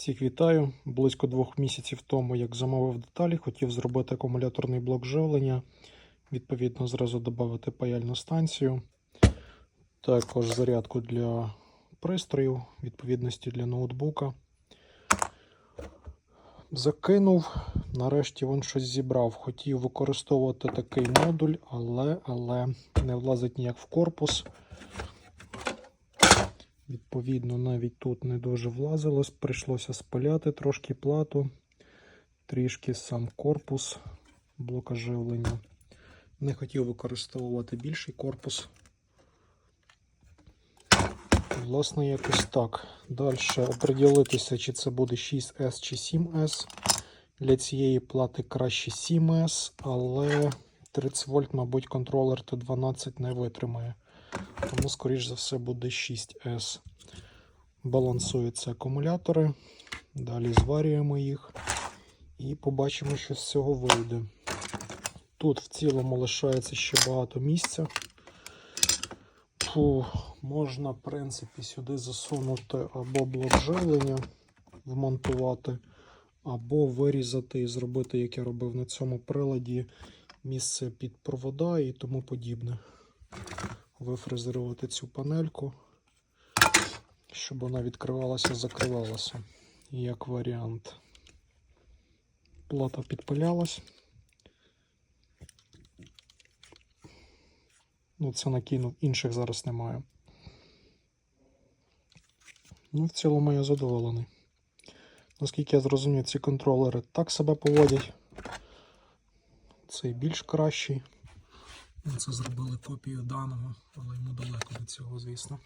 Всіх вітаю. Близько двох місяців тому, як замовив деталі, хотів зробити акумуляторний блок живлення, відповідно, зразу додати паяльну станцію, також зарядку для пристроїв, відповідності для ноутбука. Закинув, нарешті він щось зібрав. Хотів використовувати такий модуль, але, але не влазить ніяк в корпус. Відповідно, навіть тут не дуже влазилось, прийшлося спиляти трошки плату, трішки сам корпус блока живлення. Не хотів використовувати більший корпус. Власне, якось так. Далі оприділитися, чи це буде 6S чи 7S. Для цієї плати краще 7S, але 30 вольт, мабуть, контролер Т12 не витримає. Тому, скоріш за все, буде 6S. Балансуються акумулятори. Далі зварюємо їх і побачимо, що з цього вийде. Тут в цілому лишається ще багато місця. Фу, можна, в принципі, сюди засунути або блок живлення, вмонтувати, або вирізати і зробити, як я робив на цьому приладі, місце під провода і тому подібне вифрезерувати цю панельку, щоб вона відкривалася, закривалася. Як варіант. Плата підпилялась. Ну, це накинув, інших зараз немає. Ну, в цілому я задоволений. Наскільки я зрозумів, ці контролери так себе поводять. Цей більш кращий. Ми це зробили копію даного, але йому далеко до цього, звісно.